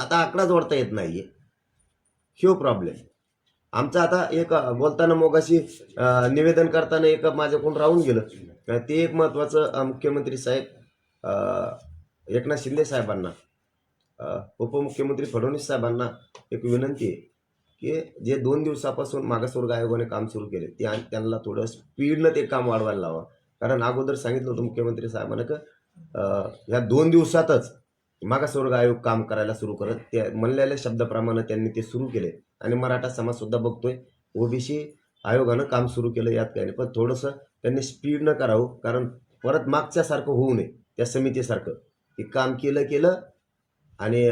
आता आकडा जोडता येत नाहीये. ह्यो प्रॉब्लेम आमचं आता एक बोलताना मोगाशी निवेदन करताना एक माझ्याकडून राहून गेलं. ते एक महत्वाचं मुख्यमंत्री साहेब एकनाथ शिंदे साहेबांना उपमुख्यमंत्री फडणवीस साहेबांना एक विनंती आहे की जे दोन दिवसापासून मागासवर्ग आयोगाने काम सुरू केले ते आणि त्यांना थोडं स्पीडनं ते काम वाढवायला लावा. कारण अगोदर सांगितलं होतं मुख्यमंत्री साहेबांना का ह्या दोन दिवसातच मागासवर्ग आयोग काम करायला सुरू करत ते म्हणलेल्या शब्दाप्रमाणे त्यांनी ते सुरू केले. आणि मराठा समाज सुद्धा बघतोय ओबीसी आयोगानं काम सुरू केलं यात काही नाही. पण थोडंसं त्यांनी स्पीड न करावं कारण परत मागच्यासारखं होऊ नये त्या समितीसारखं. की काम केलं केलं आणि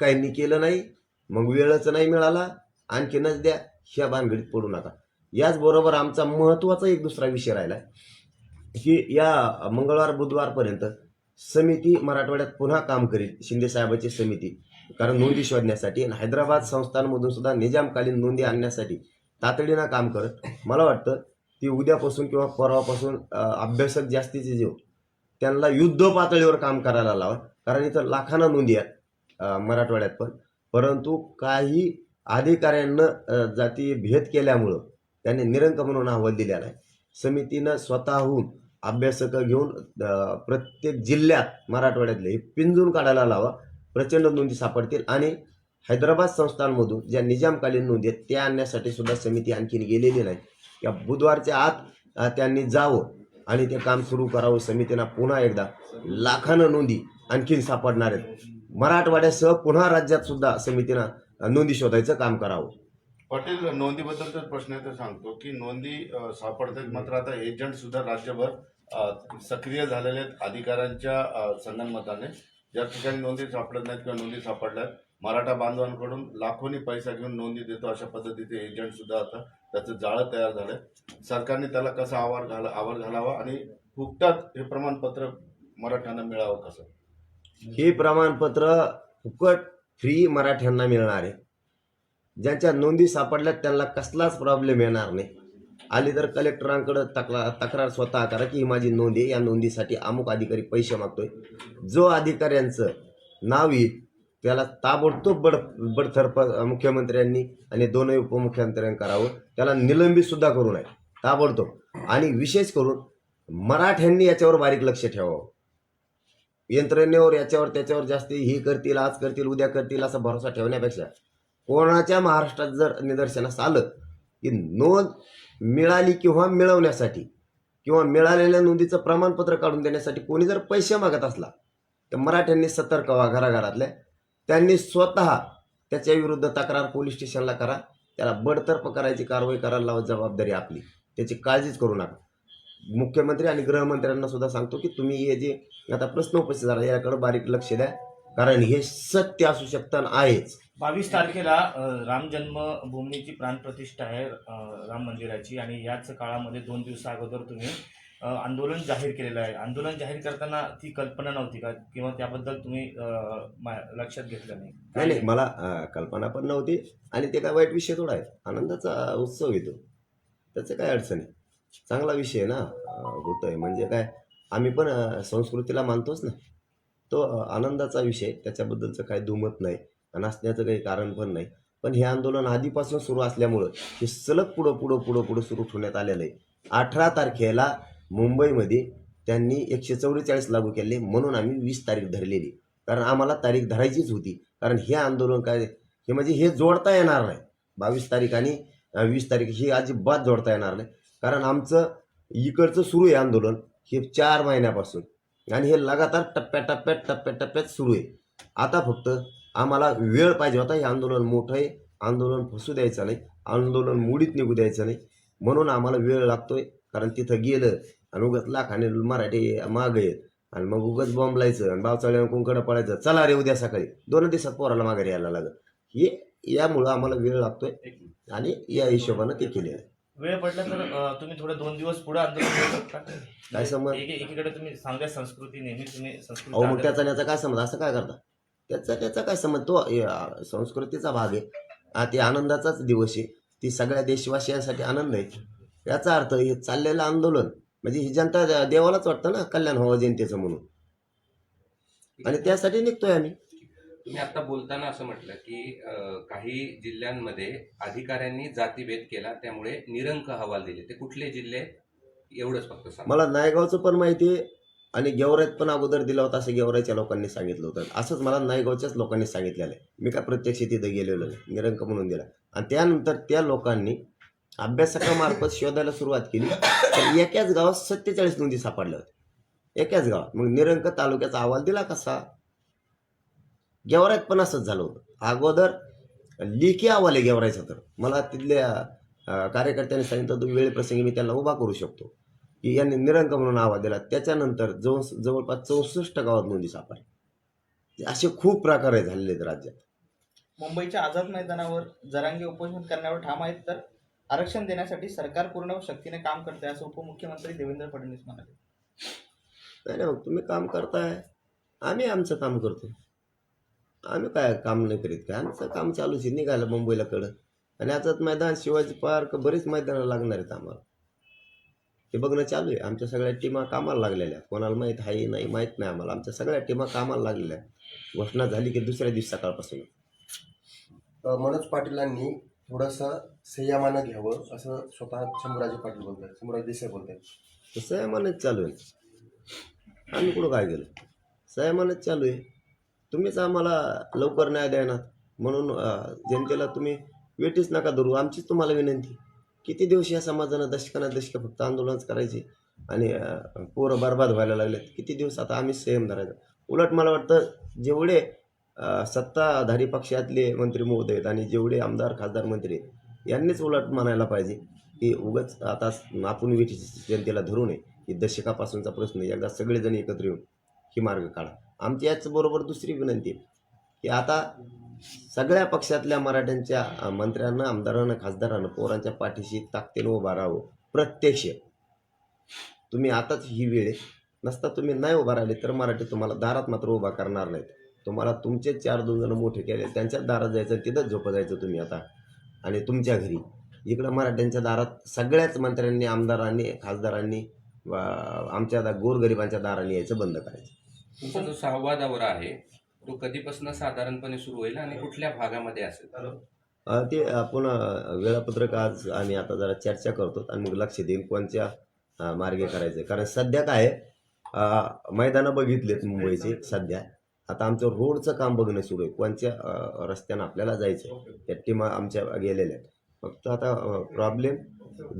काहींनी केलं नाही मग वेळच नाही मिळाला आणखीनच द्या ह्या भानगडीत पडू नका. याचबरोबर आमचा महत्त्वाचा एक दुसरा विषय राहिला की या मंगळवार बुधवारपर्यंत समिती मराठवाड्यात पुन्हा काम करील शिंदेसाहेबांची समिती. कारण नोंदी शोधण्यासाठी आणि हैदराबाद संस्थांमधून सुद्धा निजामकालीन नोंदी आणण्यासाठी तातडीनं काम करत मला वाटतं ती उद्यापासून किंवा परवापासून अभ्यासक जास्तीचे जे त्यांना युद्ध पातळीवर काम करायला लावा कारण इथं लाखांना नोंदी आहेत मराठवाड्यात पण. परंतु काही अधिकाऱ्यांना जाती भेद केल्यामुळं त्यांनी निरंक म्हणून अहवाल दिलेला आहे. समितीनं स्वतःहून अभ्यासकं घेऊन प्रत्येक जिल्ह्यात मराठवाड्यातले हे पिंजून काढायला लावा. प्रचंड नोंदी सापडतील आणि हैदराबाद संस्थांमधून ज्या निजामकालीन नोंदी आहेत त्या आणण्यासाठी सुद्धा समिती आणखीन गेलेली नाही या बुधवारच्या आत त्यांनी जावं आणि ते काम सुरू करावं. समितीनं पुन्हा एकदा लाखानं नोंदी आणखीन सापडणार आहेत. मराठवाड्यासह पुन्हा राज्यात सुद्धा समितीनं नोंदी शोधायचं काम करावं. पाटील नोंदीबद्दल तर प्रश्न आहे तर सांगतो की नोंदी सापडतात. मात्र आता एजंट सुद्धा राज्यभर सक्रिय झालेले आहेत अधिकाऱ्यांच्या संगणमताने ज्या ठिकाणी नोंदी सापडत नाहीत किंवा नोंदी सापडल्या मराठा बांधवांकडून लाखोनी पैसा घेऊन नोंदी देतो अशा पद्धतीचे एजंट सुद्धा आता त्याचं जाळं तयार झालंय. सरकारने त्याला कसा आवार घाला आवर घालावा आणि फुकटात हे प्रमाणपत्र मराठ्यांना मिळावं कसं? हे प्रमाणपत्र फुकट फ्री मराठ्यांना मिळणार आहे. ज्यांच्या नोंदी सापडल्यात त्यांना कसलाच प्रॉब्लेम येणार नाही. आली तर कलेक्टरांकडे तक्रार तक्रार स्वतः करा की ही माझी नोंद आहे. या नोंदीसाठी अमुक अधिकारी पैसे मागतोय. जो अधिकाऱ्यांचं नाव येईल त्याला ताबडतोब बड बडथर्फ मुख्यमंत्र्यांनी आणि दोनही उपमुख्यमंत्र्यांनी करावं. त्याला निलंबित सुद्धा करू नये. ताबडतोब. आणि विशेष करून मराठ्यांनी याच्यावर बारीक लक्ष ठेवावं. यंत्रणेवर याच्यावर त्याच्यावर जास्त ही करतील आज करतील उद्या करतील असा भरोसा ठेवण्यापेक्षा कोणाच्या महाराष्ट्रात जर निदर्शनास आलं की नोंद मिळाली किंवा मिळवण्यासाठी किंवा मिळालेल्या नोंदीचं प्रमाणपत्र काढून देण्यासाठी कोणी जर पैसे मागत असला तर मराठ्यांनी सतर्क व्हा घराघरातल्या त्यांनी स्वतः त्याच्या विरुद्ध तक्रार पोलीस स्टेशनला करा त्याला बडतर्फ करायची कारवाई करायला लावा जबाबदारी आपली. त्याची काळजीच करू नका. मुख्यमंत्री आणि गृहमंत्र्यांना सुद्धा सांगतो की तुम्ही हे जे आता प्रश्न उपस्थित झाला याकडे बारीक लक्ष द्या. कारण हे सत्य असू शकतं आणि आहेच. बावीस तारखेला अ, राम जन्मभूमीची प्राणप्रतिष्ठा आहे अ, राम मंदिराची. आणि याच काळामध्ये दोन दिवसा अगोदर तुम्ही अ, आंदोलन जाहीर केलेलं आहे. आंदोलन जाहीर करताना ती कल्पना नव्हती का? किंवा त्याबद्दल तुम्ही अ, मा- लक्षात घेतलं नाही? नाही नाही मला अं, कल्पना पण नव्हती आणि ते काय वाईट विषय थोडा आहे आनंदाचा उत्सव येतो. त्याचं काय अडचण आहे? चांगला विषय आहे ना? होतोय. म्हणजे काय? आम्ही पण अं, संस्कृतीला मानतोच ना. तो आनंदाचा विषय त्याच्याबद्दलचं काही दुमत नाही. आणि असण्याचं काही कारण पण नाही. पण हे आंदोलन आधीपासून सुरू असल्यामुळं हे सलग पुढं पुढं पुढं पुढं सुरू ठेवण्यात आलेलं आहे. अठरा तारखेला मुंबईमध्ये त्यांनी एकशे चौवेचाळीस लागू केले म्हणून आम्ही वीस तारीख धरलेली. कारण आम्हाला तारीख धरायचीच होती. कारण हे आंदोलन काय हे म्हणजे हे जोडता येणार नाही. बावीस तारीख आणि वीस तारीख ही अजिबात जोडता येणार नाही. कारण आमचं इकडचं सुरू आहे आंदोलन हे चार महिन्यापासून. आणि हे लगातार टप्प्याटप्प्यात टप्प्याटप्प्यात सुरू आहे. आता फक्त आम्हाला वेळ पाहिजे होता हे आंदोलन मोठं आहे. आंदोलन फसू द्यायचं नाही. आंदोलन मुडीत निघू द्यायचं नाही. म्हणून आम्हाला वेळ लागतोय. कारण तिथं गेलं आणि उगाच लाखाने मराठी माग आहेत. आणि मग उगाच बॉम्ब लायचं आणि बावचाळ्या कुंकडं पडायचं? चला रे उद्या सकाळी. दोन दिवसात पोराला माघारी यायला लागत हे यामुळं आम्हाला वेळ लागतोय. आणि या हिशोबानं ते केले आहे. वेळ पडला तर तुम्ही थोडे दोन दिवस पुढे आंदोलन करू शकता. काय? एकी- एकीकडे तुम्ही चांगल्या संस्कृती नेहमी तुम्ही अहो मग संस्कृती त्याचा आणि याचा काय संबंध असं काय करता? त्याचा त्याचा काय संबंध तो संस्कृतीचा भाग आहे. हा ते आनंदाचाच दिवस आहे. ती सगळ्या देशवासियांसाठी आनंद आहे. याचा अर्थ हे चाललेलं आंदोलन म्हणजे ही जनता देवालाच वाटतं ना कल्याण व्हावं जनतेचं म्हणून. आणि त्यासाठी निघतोय आम्ही. तुम्ही आता बोलताना असं म्हटलं की काही जिल्ह्यांमध्ये अधिकाऱ्यांनी जातीभेद केला त्यामुळे निरंक अहवाल दिले. ते कुठले जिल्हे? एवढंच फक्त मला नायगावचं पण माहिती आणि गेवरायत पण अगोदर दिला होता असं गेवराईच्या लोकांनी सांगितलं होतं. असंच मला नायगावच्याच लोकांनी सांगितलेलं आहे. मी काय प्रत्यक्ष तिथं गेलेलो नाही. निरंक म्हणून दिला. आणि त्यानंतर त्या लोकांनी अभ्यासकामार्फत शोधायला सुरुवात केली. तर एकाच गावात सत्तेचाळीस नोंदी सापडल्या होत्या. एकाच गावात. मग निरंक तालुक्याचा अहवाल दिला कसा? गेवराईत पण असंच झालं होतं. अगोदर लेखी अहवाल आहे गेवरायचा तर मला तिथल्या कार्यकर्त्यांनी सांगितलं तो वेळेप्रसंगी मी त्याला उभा करू शकतो. की यांनी निरंक म्हणून आवाज दिला. त्याच्यानंतर जवळ जवळपास चौसष्ट गावात नोंदी सापडल्या. असे खूप प्रकार आहे झालेले आहेत राज्यात. मुंबईच्या आझाद मैदानावर जरांगे उपोषण करण्यावर ठाम आहेत तर आरक्षण देण्यासाठी सरकार पूर्ण शक्तीने काम करते असं उपमुख्यमंत्री देवेंद्र फडणवीस म्हणाले. नाही नाही मग तुम्ही काम करताय. आम्ही आमचं काम करतो आम्ही काय काम नाही करीत काय? आमचं काम चालूच आहे निघालं मुंबईला कडं आणि आझाद मैदान शिवाजी पार्क बरीच मैदानं लागणार आहेत आम्हाला. ते बघणं चालू आहे. आमच्या सगळ्या टीमा कामाला लागलेल्या कोणाला माहीत आहे नाही माहीत नाही आम्हाला. आमच्या सगळ्या टीमा कामाला लागलेल्या घोषणा झाली की दुसऱ्या दिवशी सकाळपासून. मनोज पाटीलांनी थोडंसं संयमानं घ्यावं. असं स्वतः शंभूराजे पाटील बोलत आहेत शंभूराजे देसाई बोलत आहेत संयमानच चालू आहे. आम्ही कुठं काय केलं? संयमानच चालू आहे. तुम्हीच आम्हाला लवकर न्याय द्यायनात म्हणून जनतेला तुम्ही वेटीच नका धरू. आमचीच तुम्हाला विनंती किती दिवस या समाजानं दशकाना दशक फक्त आंदोलनच करायचे आणि पोरं बरबाद व्हायला लागलेत? किती दिवस आता आम्ही संयम धरायचा? उलट मला वाटतं जेवढे सत्ताधारी पक्षातले मंत्री महोदय आहेत आणि जेवढे आमदार खासदार मंत्री यांनीच उलट म्हणायला पाहिजे की उगाच आता आपण वेठी जनतेला धरू नये. की दशकापासूनचा प्रश्न एकदा सगळेजण एकत्र येऊन ही मार्ग काढा. आमची याचबरोबर दुसरी विनंती आहे. की आता सगळ्या पक्षातल्या मराठ्यांच्या मंत्र्यांना आमदारांना खासदारांना पोरांच्या पाठीशी ताकदीनं उभा राहावं प्रत्यक्ष. तुम्ही आताच ही वेळ नसता तुम्ही नाही उभा राहिले तर मराठी तुम्हाला दारात मात्र उभा करणार नाहीत. तुम्हाला तुमचे चार दोन जण मोठे केले त्यांच्याच दारात जायचं तिथंच झोपं जायचं तुम्ही आता. आणि तुमच्या घरी. इकडं मराठ्यांच्या दारात सगळ्याच मंत्र्यांनी आमदारांनी खासदारांनी आमच्या दा- गोरगरिबांच्या दाराने यायचं बंद करायचं. तुमचा जो सहावा दौरा आहे तो कधीपासून साधारणपणे सुरू होईल आणि कुठल्या भागामध्ये असेल? ते आपण वेळापत्रक आज आम्ही आता जरा चर्चा करतो आणि मग लक्ष देईन कोणत्या मार्गे करायचं. कारण सध्या काय मैदानं बघितलेत मुंबईचे सध्या. आता आमचं रोडचं काम बघणं सुरू आहे. कोणत्या रस्त्यानं आपल्याला जायचं त्या टीमा आमच्या गेलेल्या आहेत. फक्त आता प्रॉब्लेम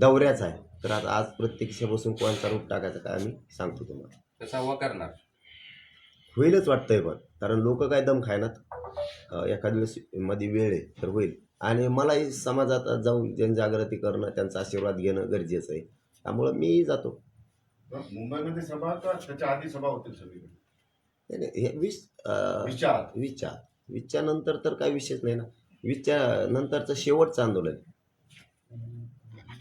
दौऱ्याचा आहे. तर आता आज प्रत्यक्ष बसून कोणता रूट टाकायचा काय आम्ही सांगतो तुम्हाला. सहावा करणार. होईलच वाटतंय पण. कारण लोक काय दम खायनात. एखाद्या वेळेस मध्ये वेळ आहे तर होईल. आणि मलाही समाजात जाऊन जनजागृती करणं त्यांचा आशीर्वाद घेणं गरजेचं आहे. त्यामुळं मीही जातो. मुंबईमध्ये सभा का त्याच्या आधी सभा होतील सगळीकडे? नाही, नाही, हे वीस. वीसच्या वीसच्या नंतर तर काही विषयच नाही ना. वीसच्या नंतरचं शेवटचं आंदोलन. आहे.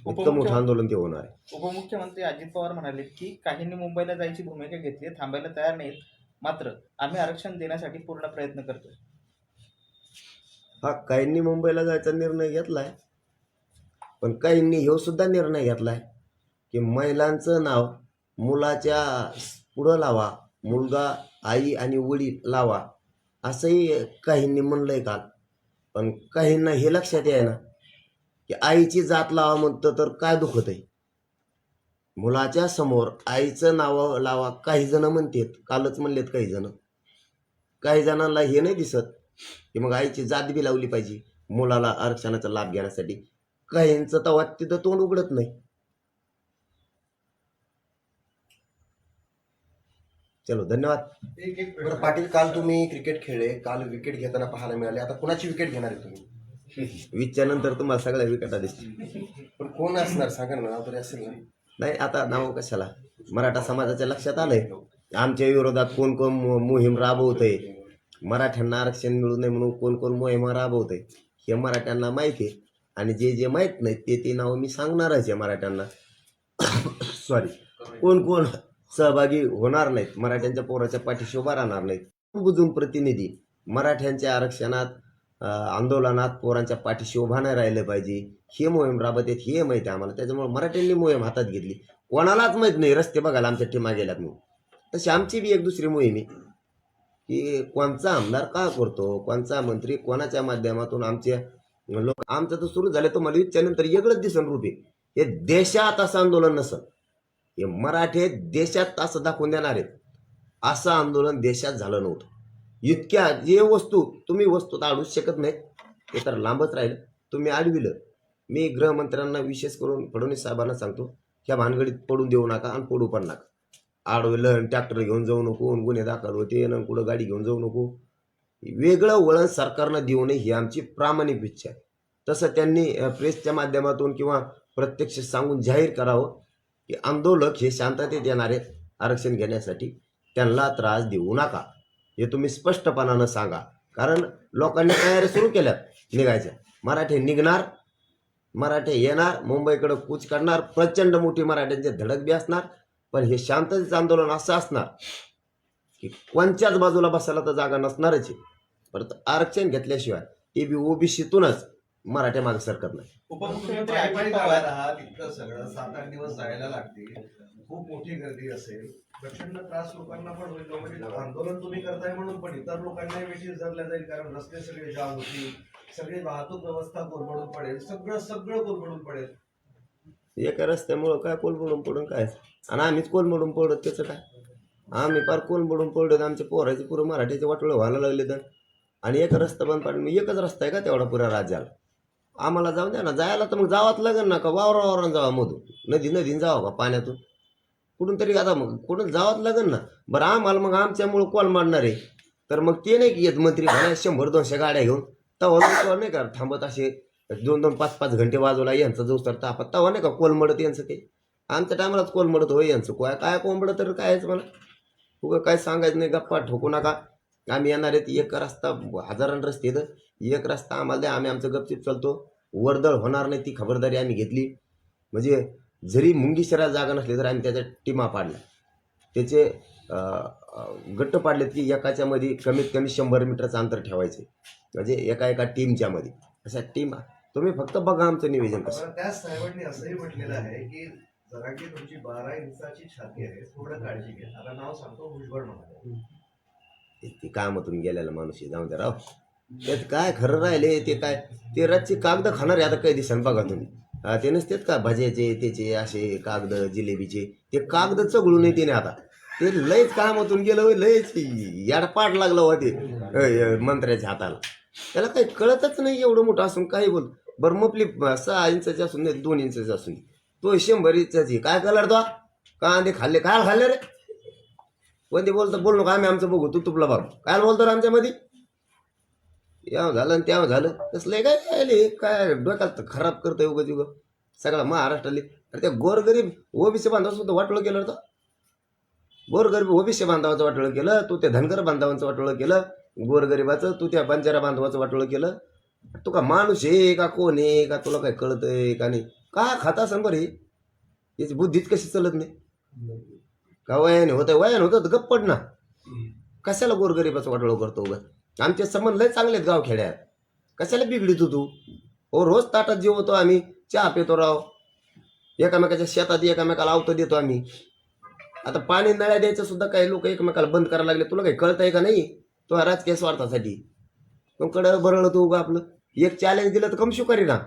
इतकं मोठं आंदोलन ते होणार आहे. उपमुख्यमंत्री अजित पवार म्हणाले की काहींनी मुंबईला जायची भूमिका घेतली थांबायला तयार नाहीत. मात्र आम्ही आरक्षण देण्यासाठी पूर्ण प्रयत्न करतोय. हा काहींनी मुंबईला जायचा निर्णय घेतलाय पण काहींनी ह्यो सुद्धा निर्णय घेतलाय की महिलांचं नाव मुलाच्या पुढं लावा मुलगा आई आणि वडील लावा असंही काहींनी म्हणलंय काल. पण काहींना हे लक्षात याय ना की आईची जात लावा म्हणतं तर काय दुखत आहे मुलाच्या समोर आईचं नाव लावा. काही जण म्हणतात कालच म्हणलेत काही जण. काही जणांना हे नाही दिसत की मग आईची जात बी लावली पाहिजे मुलाला आरक्षणाचा लाभ घेण्यासाठी. काहींचं तवा तिथं तोंड उघडत नाही. चलो धन्यवाद. बरं पाटील काल तुम्ही क्रिकेट खेळले. काल विकेट घेताना पाहायला मिळाले. आता कुणाची विकेट घेणार आहे तुम्ही? वीसच्या नंतर तुम्हाला सगळ्या विकेटा दिसतील. पण कोण असणार? सांगा ना तरी असेल ना. नाही आता नाव कशाला? मराठा समाजाच्या लक्षात आलंय. आमच्या विरोधात कोण कोण मोहीम राबवतंय? मराठ्यांना आरक्षण मिळू नये म्हणून कोण कोण मोहिमा राबवतंय? हे मराठ्यांना माहिती आहे. आणि जे जे माहीत नाही ते ते नाव मी सांगणारच आहे मराठ्यांना. सॉरी कोण कोण सहभागी होणार नाहीत? मराठ्यांच्या पोराच्या पाठीशी उभा राहणार नाहीत. बुजून प्रतिनिधी मराठ्यांच्या आरक्षणात आंदोलनात पोरांच्या पाठीशी उभा नाही राहिलं पाहिजे. हे मोहीम राबत आहेत हे माहिती आहे आम्हाला. त्याच्यामुळे मराठ्यांनी मोहीम हातात घेतली. कोणालाच माहीत नाही रस्ते बघायला आमच्या टीमा गेल्यात मग तशी आमची बी एक दुसरी मोहीम आहे. की कोणचा आमदार का करतो कोणचा मंत्री कोणाच्या माध्यमातून आमच्या लोक आमचं तर सुरू झालं तर मला विचारल्यानंतर वेगळंच दिसन रूपे हे देशात असं आंदोलन नसल हे मराठे देशात असं दाखवून देणार आहेत. असं आंदोलन देशात झालं नव्हतं. इतक्या जे वस्तू तुम्ही वस्तू तर अडूच शकत नाहीत ते तर लांबच राहिलं. तुम्ही अडविलं मी गृहमंत्र्यांना विशेष करून फडणवीस साहेबांना सांगतो ह्या भानगडीत पडून देऊ नका आणि पडू पण नका. आडवलं ट्रॅक्टर घेऊन जाऊ नको आणि गुन्हे दाखल होते न कुठं गाडी घेऊन जाऊ नको. वेगळं वळण सरकारनं देऊ नये ही आमची प्रामाणिक इच्छा आहे. तसं त्यांनी प्रेसच्या माध्यमातून किंवा प्रत्यक्ष सांगून जाहीर करावं की आंदोलक हे शांततेत येणार आहेत आरक्षण घेण्यासाठी त्यांना त्रास देऊ नका. हे तुम्ही स्पष्टपणानं सांगा. कारण लोकांनी तयारी सुरू केल्या. निघायच्या मराठी निघणार मराठे येणार मुंबईकडे कूच करणार प्रचंड मोठी मराठ्यांचे धडक बी असणार पण हे शांततेचं आंदोलन असं असणार की कोणत्याच बाजूला बसायला तर जागा नसणारच आहे. परत आरक्षण घेतल्याशिवाय ते बी ओबीसीतूनच मराठ्या मागे सरकत नाही. उपमुख्यमंत्री अजित पवार आहात इतकं सगळं सात आठ दिवस जायला लागतील. खूप मोठी गर्दी असेल. प्रचंड त्रास लोकांना पण होईल. म्हणजे आंदोलन तुम्ही करताय म्हणून पण इतर लोकांनाही वेशीस धरल्या जाईल कारण रस्ते सगळे जाम होतील. सगळी वाहतूक व्यवस्था कोलमडून पडेल. सगळं सगळं कोलमडून पडेल. एका रस्त्यामुळं काय कोलमडून पडून काय? आणि आम्हीच कोलमडून पडत त्याचं काय? आम्ही फार कोलमडून पडलो आमच्या पोराचे पुरं मराठीचे वाटोळं व्हायला लागले तर आणि एक रस्ता बंद पाडून एकच रस्ता आहे का तेवढा पुऱ्या राज्याला? आम्हाला जाऊ द्या ना जायला तर मग जावाच लागेल ना का? वावरा वावरान जावा मधून. नदी नदीन जावा का पाण्यातून? कुठून तरी आता मग कुठून जावाच लागेल ना? बरं आम्हाला मग आमच्यामुळं कॉल मारणार आहे. तर मग ते नाही की येत मंत्री म्हणा शंभर दोनशे गाड्या घेऊन तवा नाही का? थांबत असे दोन दोन पाच पाच घंटे वाजवला यांचं जो तापा तापत. तवा नाही का कोल मडत यांचं काही? आमच्या टायमालाच कोल मडत होय यांचं. काय काय कोंबडं तर कायच मला उगं काय सांगायचं नाही गप्पा ठोकू नका. आम्ही येणार आहेत एक रस्ता हजारान रस्ते तर एक रस्ता आम्हाला द्या आम्ही आमचं गपचिप चालतो. वर्दळ होणार नाही ती खबरदारी आम्ही घेतली. म्हणजे जरी मुंगीशरा जागा नसली तर आम्ही त्याच्या टीमा पाडल्या त्याचे गट्ट पाडलेत की एकाच्या मध्ये कमीत कमी शंभर मीटरचं अंतर ठेवायचे. म्हणजे एका एका टीमच्या मध्ये अशा टीम तुम्ही फक्त बघा आमचं नियोजन कसं. त्याच साहेबांनी असंही म्हटलेलं आहे की जरा की तुमची बारा इंचाची छाती आहे थोडं काळजी घ्या. आता नाव सांगतो भुजबळ म्हणाले ते कामातून गेलेला माणूस जाऊन द्या राव. त्यात काय खरं राहिले ते काय? ते रातची कागद खाणार आहे आता काही दिसन बघा तुम्ही ते नसतेत का भज्याचे त्याचे असे कागद जिलेबीचे? ते कागद चगळू येते त्याने आता. ते लयच कामातून गेलं लयच याडपाड लागलं वाटे ते मंत्र्याच्या हाताला. त्याला काही कळतच नाही एवढं मोठं असून काही बोल. बरं मपली सहा इंचाची असून नाही दोन इंचाची असून. तो शंभर इंचाची काय कलर तो? कांदे खाल्ले काय खाल्ले रे? कोणते बोलतो बोल नका आम्ही आमचं बघू. तू तुपला बघ. काय बोलतो रे आमच्यामध्ये? याव झालं आणि त्याव झालं. तसलं काय काय काय डोक्यात खराब करतोय उगं उगं. सगळा महाराष्ट्राले अरे त्या गोरगरीब ओबीसी बांधव सुद्धा वाटोळं केलं होतं. गोरगरीब ओबीसी बांधवाचं वाटोळं केलं तू त्या धनगर बांधवांचं वाटोळं केलं गोरगरिबाचं तू त्या बंजारा बांधवाचं वाटोळं केलं. तू का माणूस आहे का कोण आहे का तुला काय कळतंय का नाही? का खाता असं बरं हे? याची बुद्धीच कशी चलत नाही. का वयाने होतं वयाने होतं तर गप्प पड ना. कशाला गोरगरिबाचं वाटोळं करतो उगा आमचे संबंध लय चांगले आहेत गावखेड्यात. कशाला बिघडितो तू? हो रोज ताटात जेवतो आम्ही. चहा पितो राव. एकामेकाच्या शेतात एकामेकाला आवतं देतो आम्ही. आता पाणी नळ्या द्यायचं सुद्धा काही लोक एकमेकाला बंद करायला लागले. तुला काही कळतंय का नाही? तो राजकीय स्वार्थासाठी. पण कडं बरळलं तू उगा आपलं. एक चॅलेंज दिलं तर कम शुकारी ना.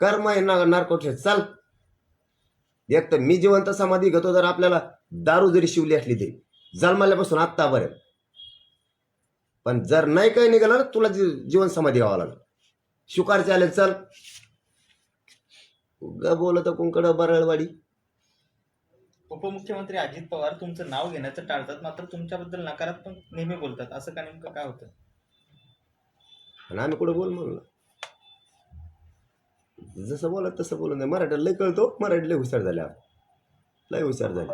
कर्म आहे ना नारकोट चाल. एक तर मी जिवंत समाधी घेतो तर आपल्याला दारू जरी शिवली असली तरी. जन्माल्यापासून आत्तापर्यंत पण जर नाही काही निघालं ना तुला जीवन समाधी घ्यावं लागलं. शुकार चालेल चल. ग बोलत कुंकड बरळवाडी. उपमुख्यमंत्री अजित पवार तुमचं नाव घेण्याचं टाळतात मात्र तुमच्याबद्दल नकारात्मक नेहमी बोलतात. असं का नेमकं काय होतं? आणि आम्ही कुठं बोल म्हणलं? जसं बोलत तसं बोलून नाही मराठीला लय कळतो. मराठी लय हुशार झाल्या लय हुशार झाले.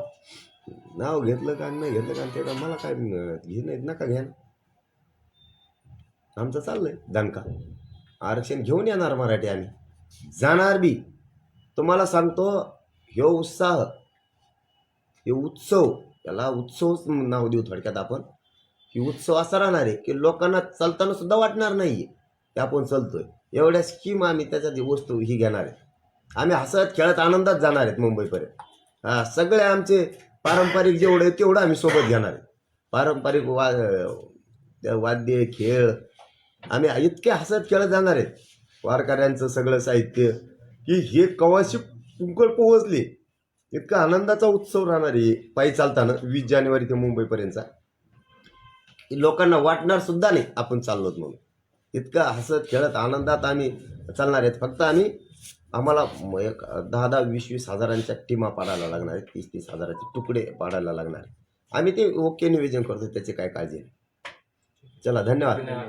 नाव घेतलं का नाही घेतलं का ते का मला काय घे नाही नका घ्या ना. आमचं चाललंय दणका. आरक्षण घेऊन येणार मराठी आम्ही. जाणार बी. तुम्हाला सांगतो ह्यो उत्साह हे उत्सव याला उत्सवच नाव देऊ थोडक्यात आपण. की उत्सव असा राहणार आहे की लोकांना चालताना सुद्धा वाटणार नाही ते आपण चालतोय. एवढ्या स्कीम आम्ही त्याच्यात वस्तू ही घेणार आहे. आम्ही हसत खेळत आनंदात जाणार आहेत मुंबईपर्यंत. हा सगळे आमचे पारंपरिक जेवढे तेवढं आम्ही सोबत घेणार आहे पारंपरिक वा वाद्य खेळ आम्ही इतके हसत खेळत जाणार आहेत. वारकऱ्यांचं सगळं साहित्य की हे कवाशी कुंकळ पोहोचले. इतका आनंदाचा उत्सव राहणार आहे. पायी चालताना वीस जानेवारी ते मुंबईपर्यंतचा. लोकांना वाटणार सुद्धा नाही आपण चाललोत म्हणून. इतकं हसत खेळत आनंदात आम्ही चालणार आहेत. फक्त आम्ही आम्हाला एक दहा दहा वीस वीस हजारांच्या टीमा पाडायला लागणार आहेत. तीस तीस हजाराचे तुकडे पाडायला लागणार आहेत. आम्ही ते ओके नियोजन करतो त्याची काय काळजी नाही. चला धन्यवाद. धन्यवाद.